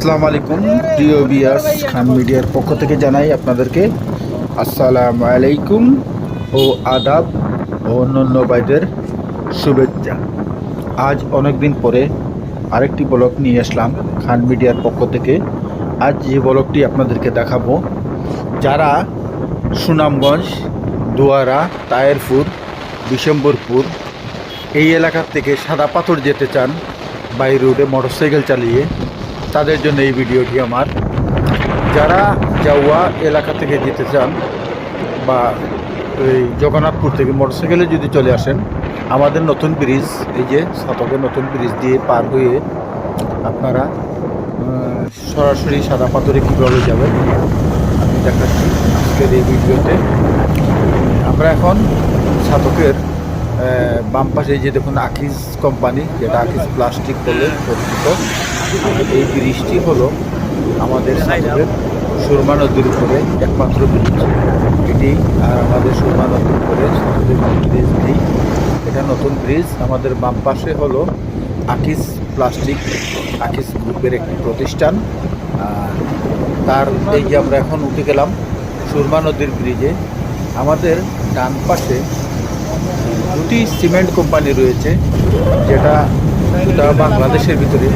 আসসালামু আলাইকুম, প্রিয় বিয়াস খান মিডিয়ার পক্ষ থেকে জানাই আপনাদেরকে আসসালামু আলাইকুম ও আদাব ও অন্যান্য বাইদের শুভেচ্ছা। আজ অনেক দিন পরে আরেকটি ব্লগ নিয়ে আসলাম খান মিডিয়ার পক্ষ থেকে। আজ যে ব্লগটি আপনাদেরকে দেখাবো, যারা সুনামগঞ্জ, দুয়ারা, তায়েরপুর, বিশম্বরপুর এই এলাকার থেকে সাদা পাথর যেতে চান, বাই রোডে মোটরসাইকেল চালিয়ে তাদের জন্য এই ভিডিওটি আমার। যারা যাওয়া এলাকা থেকে যেতে চান বা এই জগন্নাথপুর থেকে মোটরসাইকেলে যদি চলে আসেন, আমাদের নতুন ব্রিজ, এই যে শতকের নতুন ব্রিজ দিয়ে পার হয়ে আপনারা সরাসরি সাদা পাথরে কীভাবে যাবেন, আমি দেখাচ্ছি আজকের এই ভিডিওতে। আমরা এখন সাতকের বাম পাশে যে দেখুন আকিজ কোম্পানি, যেটা আকিজ প্লাস্টিক বলে পরিচিত। এই ব্রিজটি হলো আমাদের সাতকের সুরমা নদীর উপরে একমাত্র ব্রিজ। এটি আর আমাদের সুরমা নদীর উপরে ব্রিজ নেই। এটা নতুন ব্রিজ। আমাদের বাম পাশে হলো আকিজ প্লাস্টিক আকিজ গ্রুপের একটি প্রতিষ্ঠান। তার এই যে আমরা এখন উঠে গেলাম সুরমা নদীর ব্রিজে, আমাদের ডান পাশে দুটি সিমেন্ট কোম্পানি রয়েছে, যেটা দুটা বাংলাদেশের ভিতরে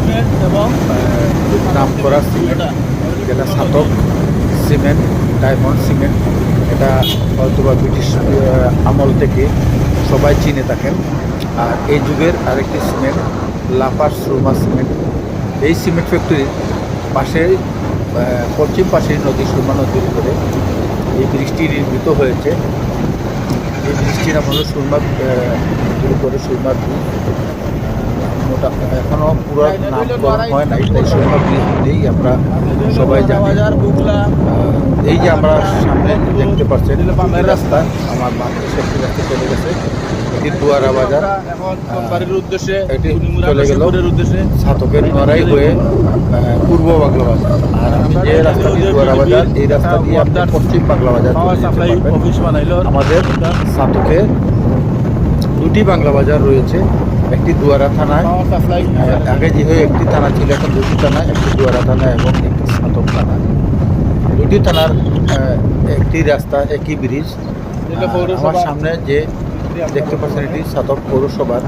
নাম করা সিমেন্ট, যেটা সাতক সিমেন্ট, ডায়মন্ড সিমেন্ট, এটা হয়তো বা ব্রিটিশ আমল থেকে সবাই চিনে থাকেন। আর এই যুগের আরেকটি সিমেন্ট লাফার সুরমা সিমেন্ট। এই সিমেন্ট ফ্যাক্টরির পাশে পশ্চিম পাশে নদী সুরমা নদীর উপরে এই ব্রিজটি নির্মিত হয়েছে। এই বৃষ্টির হলো সুরমা নদীর করে সুরমা দুই মোটা এখনও পুরো নামকরণ হয় নাই, তাই সুরমা দুই আমরা সবাই জানি। এই যে আমরা সামনে দেখতে পারছি রাস্তা, আমার বাংলাদেশে সত্যি রাস্তা চলে গেছে। দুয়ারা বাজার। উদ্দেশ্যে এটি চলে গেল। ছাতকের নড়াই হয়ে পূর্ব বাংলা বাজার। আর আমি যে রাস্তা দিয়ে দুয়ারা বাজার এই রাস্তা দিয়ে আপনার পশ্চিম বাংলা বাজার আমাদের দুটি বাংলা বাজার রয়েছে একটি দুয়ারা থানায়। আগে যেহেতু একটি থানা ছিল এখন দুটি থানা একটি দুয়ারা থানা এবং একটি সাতক থানা দুটি থানার একটি রাস্তা একই ব্রিজ। আমার সামনে যে দেখতে পাচ্ছেন এটি সাতক পৌরসভার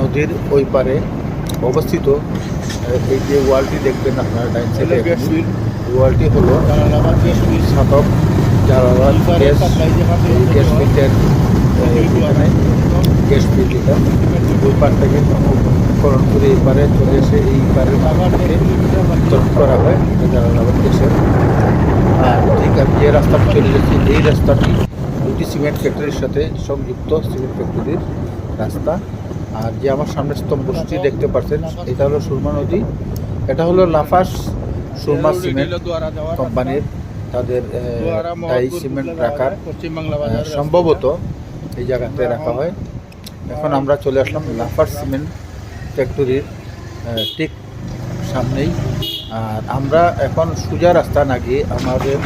নদীর ওই পারে অবস্থিত। এই যে ওয়ালটি দেখবেন আপনারা ডাইন সাইডে ওয়ালটি হলো সাতক জালালাবাদ গ্যাস এই গ্যাস এখানে এটা। ওই পার থেকে করণ করে এই পারে চলে এসে এই পারে থেকে করা হয় জালালাবাদ গ্যাসের। আর ঠিক আমি যে রাস্তাটি চলে যাচ্ছি এই রাস্তাটি দুটি সিমেন্ট ফ্যাক্টরির সাথে সংযুক্ত সিমেন্ট ফ্যাক্টরির রাস্তা। আর যে আমার সামনে স্তম্ভটি দেখতে পাচ্ছেন, এটা হলো সুরমা নদী। এটা হলো লাফাস সুরমা সিমেন্ট কোম্পানির তাদের সিমেন্ট রাখার সম্ভবত এই জায়গাতে রাখা হয়। এখন আমরা চলে আসলাম লাফার সিমেন্ট ফ্যাক্টরির ঠিক সামনেই। আর আমরা এখন সোজা রাস্তা না গিয়ে আমাদের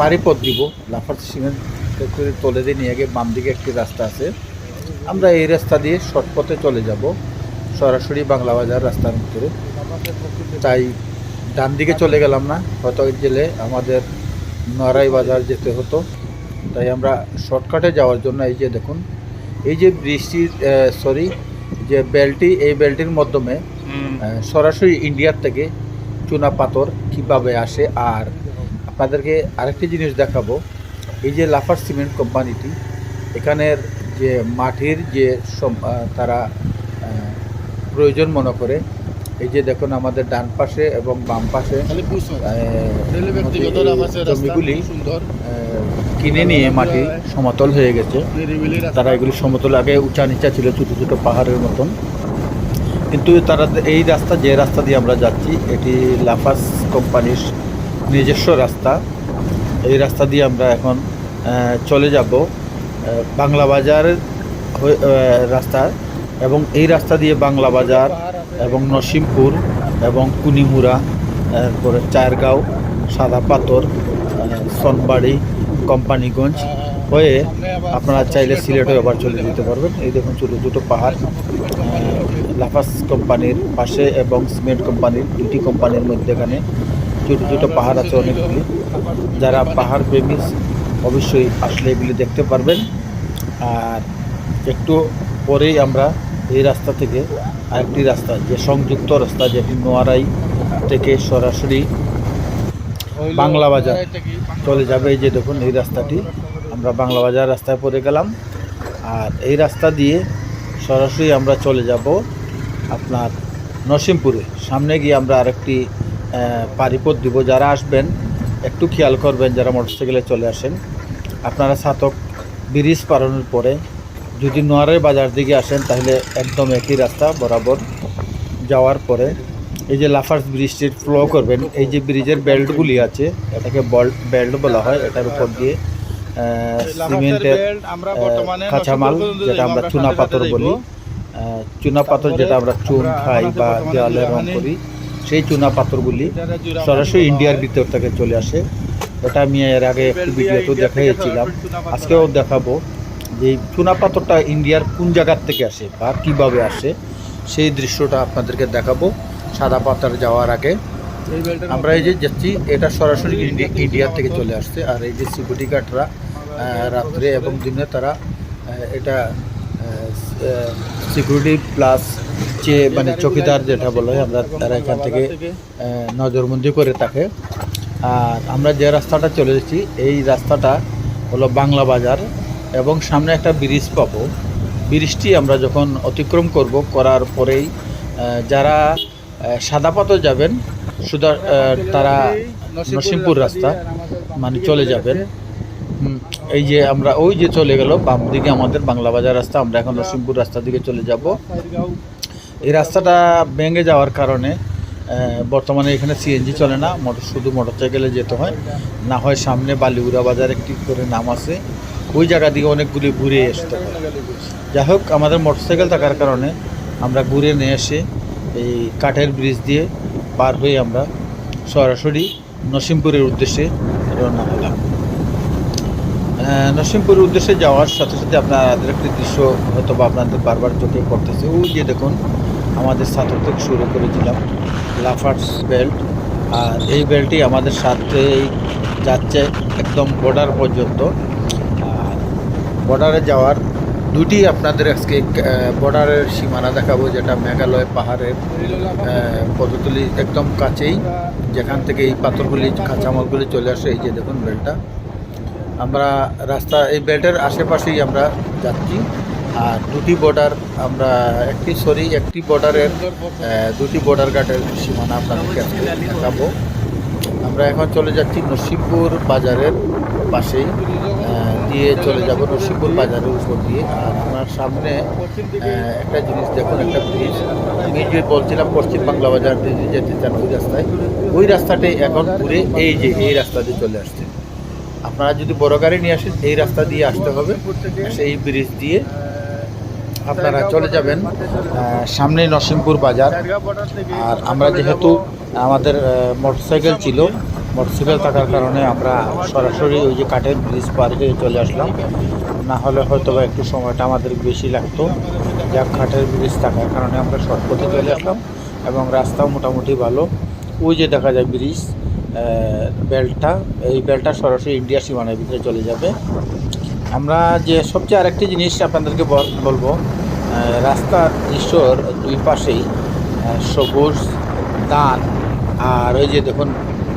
পারিপথ দিব লাফার সিমেন্ট ফ্যাক্টরির তলে দিয়ে নিয়ে গিয়ে বাম দিকে একটি রাস্তা আছে। আমরা এই রাস্তা দিয়ে শর্টপথে চলে যাব সরাসরি বাংলা বাজার রাস্তার ভিতরে। তাই ডান দিকে চলে গেলাম না হয়তো গেলে আমাদের নড়াই বাজার যেতে হতো। তাই আমরা শর্টকাটে যাওয়ার জন্য এই যে দেখুন এই যে বৃষ্টির সরি যে বেলটি এই বেলটির মাধ্যমে সরাসরি ইন্ডিয়ার থেকে চুনা পাথর কীভাবে আসে আর আপনাদেরকে আরেকটি জিনিস দেখাবো। এই যে লাফার সিমেন্ট কোম্পানিটি এখানের যে মাটির যে তারা প্রয়োজন মনে করে এই যে দেখুন আমাদের ডান পাশে এবং বাম পাশে জমিগুলি কিনে নিয়ে মাটি সমতল হয়ে গেছে। তারা এগুলি সমতল আগে উঁচা নিচা ছিল ছোটো ছোটো পাহাড়ের মতন। কিন্তু তারা এই রাস্তা যে রাস্তা দিয়ে আমরা যাচ্ছি এটি লাফাস কোম্পানির নিজস্ব রাস্তা। এই রাস্তা দিয়ে আমরা এখন চলে যাব। বাংলা বাজারের হয়ে- রাস্তা এবং এই রাস্তা দিয়ে বাংলা বাজার এবং নসিমপুর এবং কুনিমুরা তারপরে চারগাঁও, সাদা পাথর সনবাড়ি, কোম্পানিগঞ্জ হয়ে আপনারা চাইলে সিলেট হয়ে আবার চলে যেতে পারবেন। এই দেখুন ছোটো ছোটো পাহাড় লাফাস কোম্পানির পাশে এবং সিমেন্ট কোম্পানির, দুটি কোম্পানির মধ্যে এখানে ছোটো ছোটো পাহাড় আছে অনেকগুলি। যারা পাহাড় প্রেমী অবশ্যই আসলে এগুলি দেখতে পারবেন। আর একটু পরেই আমরা এই রাস্তা থেকে আরেকটি রাস্তা, যে সংযুক্ত রাস্তা, যেটি নোয়ারাই থেকে সরাসরি বাংলা বাজার চলে যাবে। এই যে দেখুন, এই রাস্তাটি। আমরা বাংলা বাজার রাস্তায় পড়ে গেলাম। আর এই রাস্তা দিয়ে সরাসরি আমরা চলে যাব আপনার নরসিংপুরে। সামনে গিয়ে আমরা আরেকটি পারিপথ দিব। যারা আসবেন একটু খেয়াল করবেন যারা মোটরসাইকেলে চলে আসেন। আপনারা সাতক ব্রিজ পারানোর পরে যদি নোয়ারের বাজার দিকে আসেন তাহলে একদম একই রাস্তা বরাবর যাওয়ার পরে এই যে লাফার্স ব্রিজটির ফ্লো করবেন এই যে ব্রিজের বেল্টগুলি আছে এটাকে বল- বেল্ট বলা হয় এটার উপর দিয়ে সিমেন্টের কাঁচামাল যেটা আমরা চুনা পাথর বলি চুনা পাথর যেটা আমরা চুন খাই বা দেওয়ালে রং করি সেই চুনা পাথরগুলি সরাসরি ইন্ডিয়ার ভিতর থেকে চলে আসে। এটা আমি এর আগে একটি ভিডিওতেও দেখাইছিলাম আজকেও দেখাবো যে চুনা পাথরটা ইন্ডিয়ার কোন জায়গার থেকে আসে বা কীভাবে আসে। সেই দৃশ্যটা আপনাদেরকে দেখাবো সাদা পাতার যাওয়ার আগে। আমরা এই যে যাচ্ছি এটা সরাসরি ইন্ডিয়া ইন্ডিয়া থেকে চলে আসছে। আর এই যে সিকিউরিটি গার্ডরা রাত্রে এবং দিনে তারা এটা সিকিউরিটি প্লাস যে মানে চকিদার যেটা বলা হয় আমরা তারা এখান থেকে নজরবন্দি করে থাকে। আর আমরা যে রাস্তাটা চলে এসেছি, এই রাস্তাটা হলো বাংলা বাজার এবং সামনে একটা ব্রিজ পাবো। ব্রিজটি আমরা যখন অতিক্রম করব, করার পরেই যারা সাদা যাবেন, সুদা তারা নরসিংপুর রাস্তা মানে চলে যাবেন। এই যে আমরা ওই যে চলে গেল, বাম দিকে আমাদের বাংলা বাজার রাস্তা, আমরা এখন নরসিংপুর রাস্তার দিকে চলে যাব। এই রাস্তাটা ভেঙে যাওয়ার কারণে বর্তমানে এখানে সিএনজি চলে না, মোটর শুধু মোটরসাইকেলে যেতে হয়। না হয় সামনে বালিউরা বাজার একটি করে নাম আছে। ওই জায়গা দিয়ে অনেকগুলি ঘুরে আসতে হয়। যাই হোক, আমাদের মোটরসাইকেল থাকার কারণে আমরা ঘুরে নিয়ে এসে এই কাঠের ব্রিজ দিয়ে পার হয়ে আমরা সরাসরি নসিমপুরের উদ্দেশ্যে রওনা হলাম। নরসিংপুরের উদ্দেশ্যে যাওয়ার সাথে সাথে আপনাদের একটি দৃশ্য হয়তো বা আপনাদের বারবার চোখে পড়তেছে। ওই যে দেখুন, আমাদের সাথে থেকে শুরু করেছিলাম লাফার্স বেল্ট। আর এই বেল্টটি আমাদের সাথেই যাচ্ছে একদম বর্ডার পর্যন্ত। আর বর্ডারে যাওয়ার দুটি আপনাদের আজকে বর্ডারের সীমানা দেখাবো, যেটা মেঘালয় পাহাড়ের পদতলি একদম কাছেই, যেখান থেকে এই পাথরগুলি, কাঁচামালগুলি চলে আসে, এই যে দেখুন বেলটা আমরা রাস্তা, এই বেল্টের আশেপাশেই আমরা যাচ্ছি। আর দুটি বর্ডার আমরা, একটি সরি, একটি বর্ডারের দুটি বর্ডার গার্ডের সীমানা আপনাদেরকে দেখাবো। আমরা এখন চলে যাচ্ছি নসিবপুর বাজারের পাশেই দিয়ে চলে যাব নসিবপুর বাজারের উপর দিয়ে। আর আমার সামনে একটা জিনিস দেখুন, একটা ব্রিজ। আমি যে বলছিলাম পশ্চিম বাংলা বাজার দিয়ে যেতে চান ওই রাস্তায়, ওই রাস্তাটাই এখন ঘুরে এই যে, এই রাস্তা দিয়ে চলে আসছে। আপনারা যদি বড় গাড়ি নিয়ে আসেন এই রাস্তা দিয়ে আসতে হবে। সেই ব্রিজ দিয়ে আপনারা চলে যাবেন আহ, সামনেই নরসিংপুর বাজার। আর আমরা যেহেতু আমাদের মোটরসাইকেল ছিল মোটরসাইকেল থাকার কারণে আমরা সরাসরি ওই যে কাঠের ব্রিজ পার হয়ে চলে আসলাম। না হলে হয়তো বা একটু সময়টা আমাদের বেশি লাগতো। যা কাঠের ব্রিজ থাকার কারণে আমরা শর্টপথে চলে আসলাম এবং রাস্তাও মোটামুটি ভালো। ওই যে দেখা যায় ব্রিজ বেলটা, এই বেলটা সরাসরি ইন্ডিয়া সীমানার ভিতরে চলে যাবে। আমরা যে সবচেয়ে আরেকটি জিনিস আপনাদেরকে বল- বলব রাস্তার দৃশ্যর দুই পাশেই সবুজ দান আর ওই যে দেখুন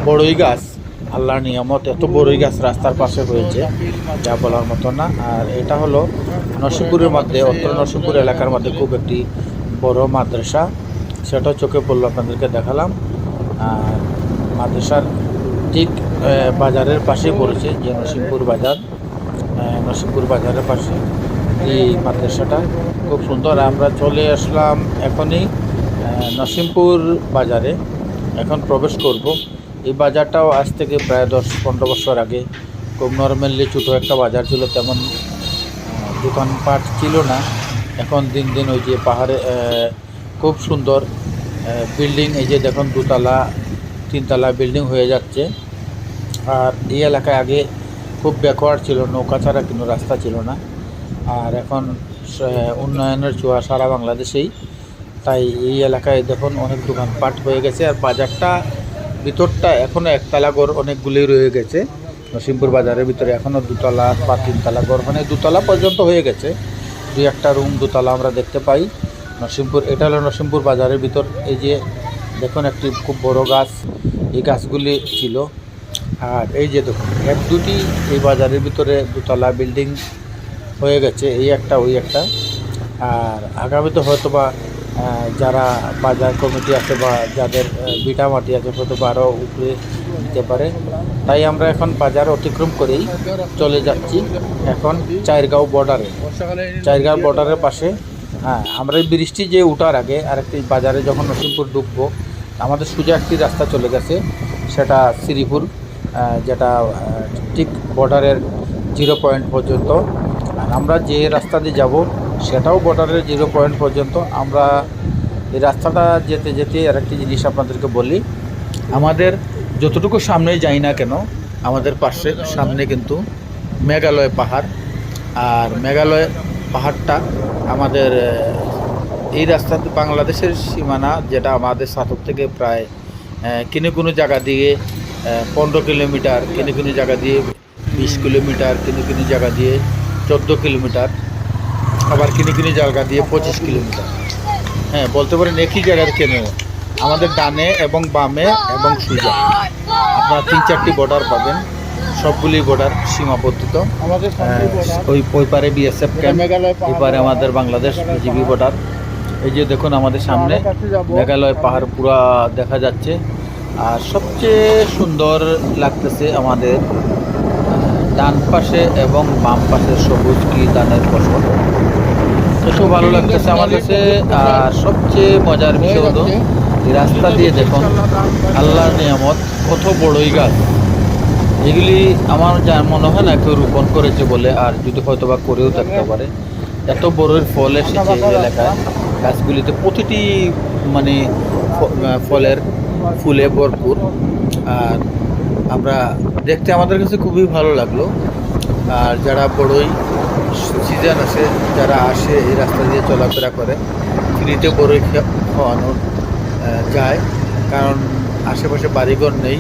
বড়ই গাছ। আল্লাহর নিয়ামত, এত বড়ই গাছ রাস্তার পাশে হয়েছে যা বলার মতো না। আর এটা হলো নরসিংপুরের মধ্যে, উত্তর নরসিংপুর এলাকার মধ্যে খুব একটি বড় মাদ্রাসা। সেটা চোখে পড়ল আপনাদেরকে দেখালাম। আর মাদ্রাসার ঠিক বাজারের পাশেই পড়েছে, যে নরসিংপুর বাজার। নরসিংপুর বাজারের পাশে। এই মাদ্রাসাটা খুব সুন্দর। আমরা চলে আসলাম এখনই নরসিংপুর বাজারে। এখন প্রবেশ করব। এই বাজারটাও আজ থেকে প্রায় দশ, পনেরো বছর আগে খুব নর্মালি ছোটো একটা বাজার ছিল, তেমন দোকানপাট ছিল না। এখন দিন দিন ওই যে পাহাড়ে খুব সুন্দর বিল্ডিং, এই যে দেখুন, দুতলা তিনতলা বিল্ডিং হয়ে যাচ্ছে। আর এই এলাকায় আগে খুব ব্যাকওয়ার্ড ছিল, নৌকা ছাড়া কোনো রাস্তা ছিল না। আর এখন উন্নয়নের ছোঁয়া সারা বাংলাদেশেই। তাই এই এলাকায় দেখুন অনেক দোকানপাট হয়ে গেছে। আর বাজারটা, ভিতরটা এখনও একতলা ঘর অনেকগুলি রয়ে গেছে। নসিমপুর বাজারের ভিতরে এখনও দুতলা বা তিনতলা ঘর মানে দুতলা পর্যন্ত হয়ে গেছে। দুই একটা রুম, দুতলা আমরা দেখতে পাই। নসিমপুর এটা হলো নসিমপুর বাজারের ভিতর। এই যে দেখুন, একটি খুব বড় গাছ। এই গাছগুলি ছিল। আর এই যে দেখুন, এক দুটি এই বাজারের ভিতরে দুতলা বিল্ডিং হয়ে গেছে, এই একটা, ওই একটা। আর আগামীতে হয়তো বা যারা বাজার কমিটি আছে বা যাদের বিটা মাটি আছে হয়তো বা আরও উপরে দিতে পারে। তাই আমরা এখন বাজার অতিক্রম করেই চলে যাচ্ছি। এখন চাইরগাঁও বর্ডারে চাইরগাঁও বর্ডারের পাশে হ্যাঁ আমরা এই বৃষ্টি যে উঠার আগে আরেকটি বাজারে যখন নসিমপুর ঢুকবো আমাদের সোজা একটি রাস্তা চলে গেছে, সেটা শ্রীপুর যেটা ঠিক বর্ডারের জিরো পয়েন্ট পর্যন্ত। আর আমরা যে রাস্তা দিয়ে যাব, সেটাও বর্ডারের জিরো পয়েন্ট পর্যন্ত। আমরা এই রাস্তাটা যেতে যেতে আরেকটি জিনিস আপনাদেরকে বলি, আমাদের যতটুকু সামনে যাই না কেন, আমাদের পাশে, সামনে কিন্তু মেঘালয় পাহাড়। আর মেঘালয় পাহাড়টা আমাদের এই রাস্তাতে বাংলাদেশের সীমানা যেটা আমাদের সাতক থেকে প্রায় কিনে কোনো জায়গা দিয়ে পনেরো কিলোমিটার কিনে কোনো জায়গা দিয়ে বিশ কিলোমিটার কিনে কোনো জায়গা দিয়ে চোদ্দ কিলোমিটার, আবার কিনে কিনে জায়গা দিয়ে পঁচিশ কিলোমিটার। হ্যাঁ বলতে পারেন একই জায়গার কেনে? আমাদের ডানে এবং বামে এবং সুজা। আপনারা তিন চারটি বর্ডার পাবেন। সবগুলি বর্ডার সীমাবদ্ধিত ওই ওই পারে বিএসএফ ক্যাম্প এই পারে আমাদের বাংলাদেশ জিবি বর্ডার এই যে দেখুন আমাদের সামনে মেঘালয় পাহাড় পুরা দেখা যাচ্ছে। আর সবচেয়ে সুন্দর লাগতেছে আমাদের ডান পাশে এবং বাম পাশে সবুজ কি ধানের ফসল। এত ভালো লাগতেছে আমার কাছে। আর সবচেয়ে মজার বিষয় হলো রাস্তা দিয়ে দেখুন আল্লাহর নিয়ামত কত বড়ই গাছ। এগুলি আমার যা মনে হয় না কেউ রোপণ করেছে বলে, আর যদি হয়তো বা করেও থাকতে পারে। এত বড়ই ফল এসেছে এই এলাকায়। গাছগুলিতে প্রতিটি মানে ফলের ফুলে ভরপুর। আর আমরা দেখতে আমাদের কাছে খুবই ভালো লাগল। আর যারা বড়ই সিজন আছে যারা আসে এই রাস্তা দিয়ে চলাফেরা করে, ফ্রিতে বড়ই খাওয়ানো যায়। কারণ আশেপাশে বাড়িঘর নেই।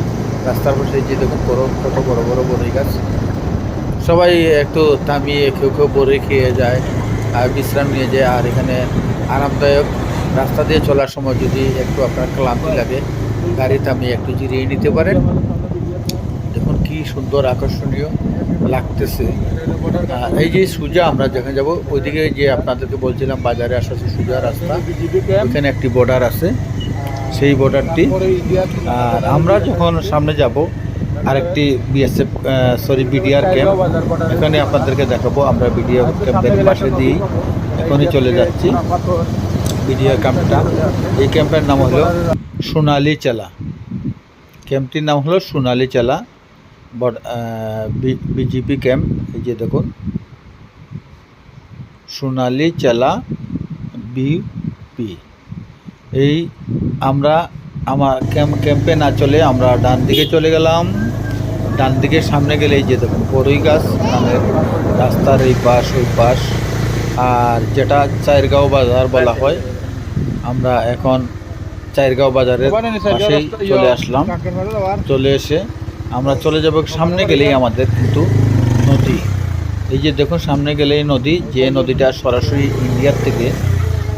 রাস্তার পাশে যে দেখুন বড়, কত বড় বড় বড়ই গাছ। সবাই একটু থামিয়ে কেউ কেউ বড়ই খেয়ে যায় আর বিশ্রাম নিয়ে যায়। আর এখানে আরামদায়ক রাস্তা দিয়ে চলার সময় যদি একটু আপনার ক্লান্তি লাগে, গাড়ি থামিয়ে একটু জিরিয়ে নিতে পারেন। দেখুন কি সুন্দর আকর্ষণীয় লাগতেছে। এই যে সুজা, আমরা যেখানে যাব, ওইদিকে যে আপনাদেরকে বলছিলাম, বাজারে আসা সুজা রাস্তা ওখানে একটি বর্ডার আছে। সেই বর্ডারটি আর আমরা যখন সামনে যাব, আরেকটি বিএসএফ সরি বিডিআর ক্যাম্প এখানে আপনাদেরকে দেখাবো। আমরা বিডিআর ক্যাম্পের পাশে দিয়েই এখনই চলে যাচ্ছি। বিডিআর ক্যাম্পটা এই ক্যাম্পের নাম হলো সোনালি চালা। ক্যাম্পটির নাম হলো সোনালি চালা, বট বিজিপি ক্যাম্প এই যে দেখুন। সোনালি চালা বিপি এই আমরা আমার ক্যাম্প ক্যাম্পে না চলে আমরা ডান দিকে চলে গেলাম। ডান দিকে সামনে গেলেই যে দেখুন বড়ই গাছ ধানের রাস্তার এই পাশ ওই পাশ। আর যেটা চাইরগাঁও বাজার বলা হয় আমরা এখন চাইরগাঁও বাজারের পাশেই চলে আসলাম। চলে এসে আমরা চলে যাব সামনে গেলেই আমাদের কিন্তু নদী। এই যে দেখুন সামনে গেলেই নদী যে নদীটা সরাসরি ইন্ডিয়ার থেকে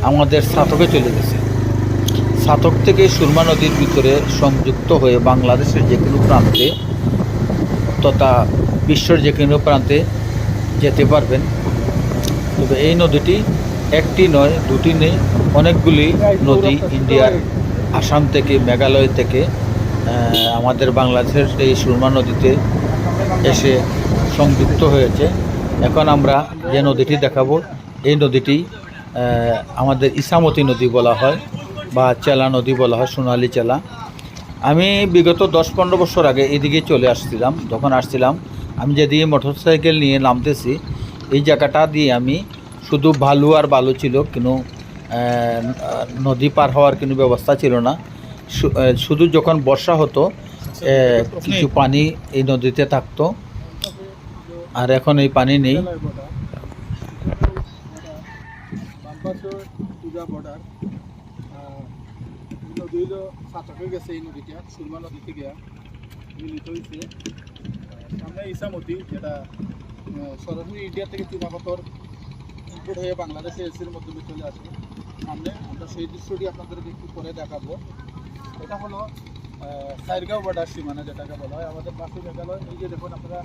আমাদের সাতকে চলে গেছে। সাতক থেকে সুরমা নদীর ভিতরে সংযুক্ত হয়ে বাংলাদেশের যে কোনো প্রান্তে তথা বিশ্বর যে কোনো প্রান্তে যেতে পারবেন। তবে এই নদীটি একটি নয়, দুটি নেই, অনেকগুলি নদী ইন্ডিয়ার আসাম থেকে, মেঘালয় থেকে আমাদের বাংলাদেশের এই সুরমা নদীতে এসে সংযুক্ত হয়েছে। এখন আমরা যে নদীটি দেখাবো, এই নদীটি আমাদের ইসামতি নদী বলা হয়। বা চেলা নদী বলা হয় সোনালী চেলা। আমি বিগত দশ পনেরো বছর আগে এদিকে চলে আসছিলাম। যখন আসছিলাম আমি যেদিকে মোটরসাইকেল নিয়ে নামতেছি এই জায়গাটা দিয়ে আমি শুধু বালু আর বালু ছিল কোনো আহ, নদী পার হওয়ার কোনো ব্যবস্থা ছিল না। শুধু যখন বর্ষা হতো কিছু পানি এই নদীতে থাকতো। আর এখন এই পানি নেই। নদী হলো সাতকে গেছে, এই নদীটা সুরমা নদী থেকে মিলিত হয়েছে সামনে ইসামতি যেটা সরাসরি ইন্ডিয়া থেকে চুনাপাথর ইম্পোর্ট হয়ে বাংলাদেশে এসির মাধ্যমে চলে আসে সামনে আমরা সেই দৃশ্যটি আপনাদেরকে একটু করে দেখাবো। এটা হলো সাইরগাঁও বর্ডার সীমানা যেটাকে বলা হয়। আমাদের পাশে মেঘালয়, এই যে দেখুন আপনারা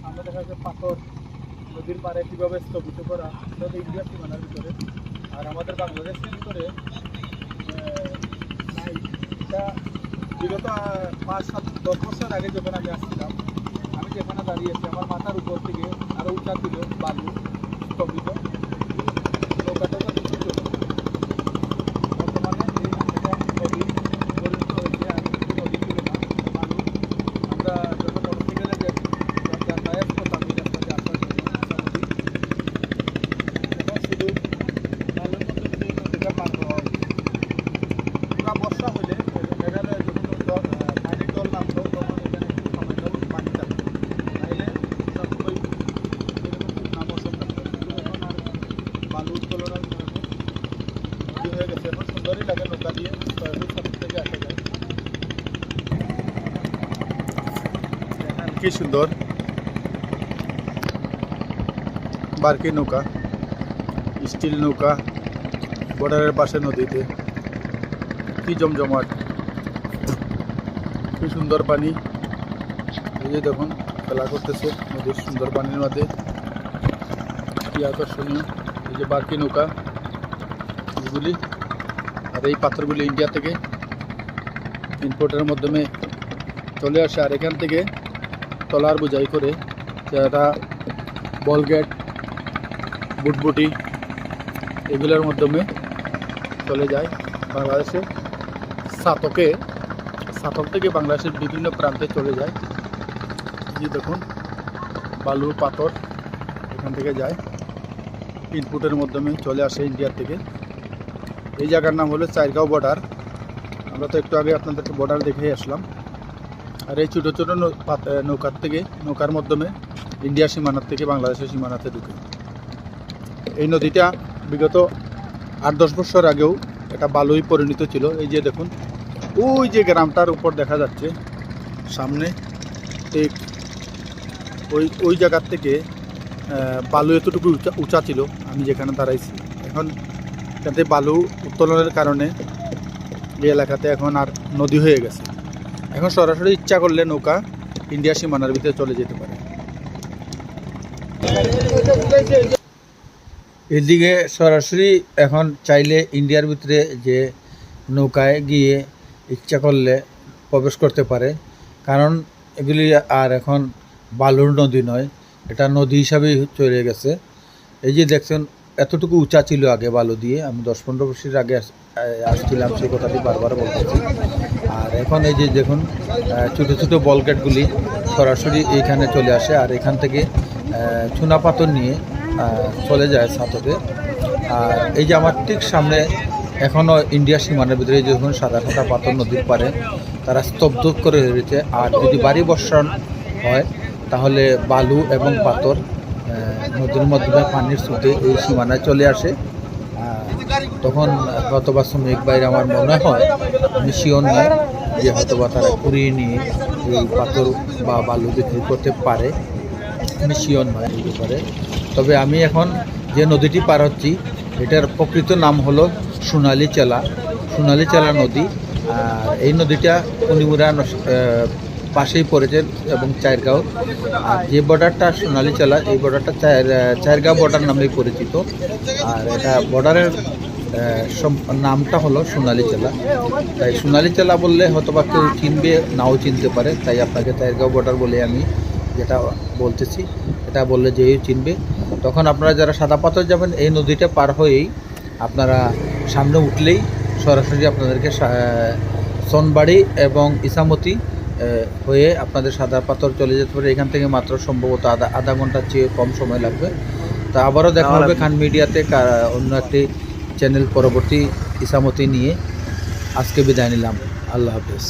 সামনে দেখা যাচ্ছে পাথর, নদীর পাড়ে কীভাবে স্থগিত করা, এটা হলো ইন্ডিয়ার সীমানার ভিতরে। আর আমাদের বাংলাদেশের ভিতরে। এটা বিগত পাঁচ, সাত, দশ বছর আগে যখন আমি আসছিলাম, আমি যেখানে দাঁড়িয়েছি আমার মাথার উপর থেকে আরও উঁচা ছিল বালু স্থগিত নৌকাটা তো কিছু ছিল না। বর্তমানে এই এটা নদী পরিণত হয়েছে আর কিছু নদী ছিল না বালু আমরা যখন মোটরসাইকেলে যে যাতায়াত করতাম এই রাস্তাতে আসার জন্য মোটামুটি এখন শুধু বালুর মধ্যে দিয়ে এই নদীটা পার হওয়া হয় পুরা বর্ষা হলে মেঘালয়ে যখন জল আহ, পানির জল নামতো তখন এখানে একটু সামান্য পানি থাকতো তাইলে সবসময় এরকম শুকনা মৌসুম থাকতো কিন্তু এখন আর বালু উত্তোলনের কারণে নদী হয়ে গেছে এখন সুন্দরই লাগে নৌকা দিয়ে সরাসরি সাথে থেকে আসা যায় দেখেন কি সুন্দর। বারকি নৌকা, স্টিল নৌকা, বর্ডারের পাশে নদীতে। কি জমজমাট। কি সুন্দর পানি। এই যে দেখুন, খেলা করতেছে নদীর সুন্দর পানির মধ্যে কি আকর্ষণীয়। এই যে বারকি নৌকা, এগুলি। আর এই পাথরগুলি ইন্ডিয়া থেকে ইম্পোর্টের মাধ্যমে চলে আসে। আর এখান থেকে টলার বোঝাই করে যারা বলগেট বুটবুটি এগুলোর মাধ্যমে চলে যায় বাংলাদেশে। সাতকে, সাতক থেকে বাংলাদেশের বিভিন্ন প্রান্তে চলে যায়। এই দেখুন, বালু, পাথর এখান থেকে যায়। ইনপুটের মাধ্যমে চলে আসে ইন্ডিয়ার থেকে। এই জায়গার নাম হলো চারগাঁও বর্ডার। আমরা তো একটু আগে আপনাদেরকে বর্ডার দেখেই আসলাম। আর এই ছোটো ছোটো নৌকার থেকে, নৌকার মাধ্যমে ইন্ডিয়া সীমানার থেকে, বাংলাদেশের সীমানাতে ঢুকে। এই নদীটা বিগত আট দশ বছর আগেও এটা বালুই পরিণত ছিল। এই যে দেখুন, ওই যে গ্রামটার উপর দেখা যাচ্ছে, সামনে ঠিক ওই ওই জায়গার থেকে বালু এতটুকু উঁচা উঁচা ছিল, আমি যেখানে দাঁড়াইছি। এখন এখানে বালু উত্তোলনের কারণে এই এলাকাতে এখন আর নদী হয়ে গেছে। এখন সরাসরি ইচ্ছা করলে নৌকা ইন্ডিয়া সীমানার ভিতরে চলে যেতে পারে। এদিকে সরাসরি এখন চাইলে ইন্ডিয়ার ভিতরে যে নৌকায় গিয়ে ইচ্ছা করলে প্রবেশ করতে পারে। কারণ এগুলি আর এখন বালুর নদী নয়, এটা নদী হিসাবেই চলে গেছে। এই যে দেখছেন, এতটুকু উঁচা ছিল আগে বালু দিয়ে, আমি দশ পনেরো বছর আগে আসছিলাম, সেই কথাটি বারবার বলতেছি। আর এখন এই যে দেখুন ছোটো ছোটো বলগেটগুলি সরাসরি এইখানে চলে আসে আর এখান থেকে চুনা পাথর নিয়ে চলে যায় সাতকে আর এই যে আমার ঠিক সামনে এখনও ইন্ডিয়া সীমানার ভিতরে এই যে দেখুন, সাদা সাদা পাথর নদীর পারে তারা স্তব্ধ করে রয়েছে আর যদি বাড়ি বর্ষণ হয়, তাহলে বালু এবং পাথর নদীর মাধ্যমে পানির স্রোতে এই সীমানায় চলে আসে। তখন হয়তোবা শ্রমিক বাইরে আমার মনে হয় আমি শিওর নয় যে হয়তোবা তারা কুড়িয়ে নিয়ে এই পাথর বা বালু বিক্রি করতে পারে। আমি শিওর নয় এই ব্যাপারে। তবে আমি এখন যে নদীটি পার হচ্ছি এটার প্রকৃত নাম হলো সোনালী চেলা। সোনালী চেলা নদী। আর এই নদীটা আহ, পাশেই পড়েছে এবং চারগাঁও আর যে বর্ডারটা সোনালী চেলা এই বর্ডারটা চার চারগাঁও বর্ডার নামেই পরিচিত। আর এটা বর্ডারের নামটা হলো সোনালী চেলা। তাই সোনালী চেলা বললে হয়তো বা কেউ চিনবে নাও চিনতে পারে। তাই আপনাকে চারগাঁও বর্ডার বলে আমি যেটা বলতেছি এটা বললে যেই চিনবে। তখন আপনারা যারা সাদা পাথর যাবেন এই নদীটা পার হয়েই আপনারা সামনে উঠলেই সরাসরি আপনাদেরকে সনবাড়ি এবং ইসামতি হয়ে আপনাদের সাদা পাথর চলে যেতে পারে। এখান থেকে মাত্র সম্ভবত আধা আধা ঘণ্টার চেয়ে কম সময় লাগবে। তা আবারও দেখা হবে খান মিডিয়াতে অন্য একটি চ্যানেল পরবর্তী ইসামতি নিয়ে আজকে বিদায় নিলাম। আল্লাহ হাফেজ।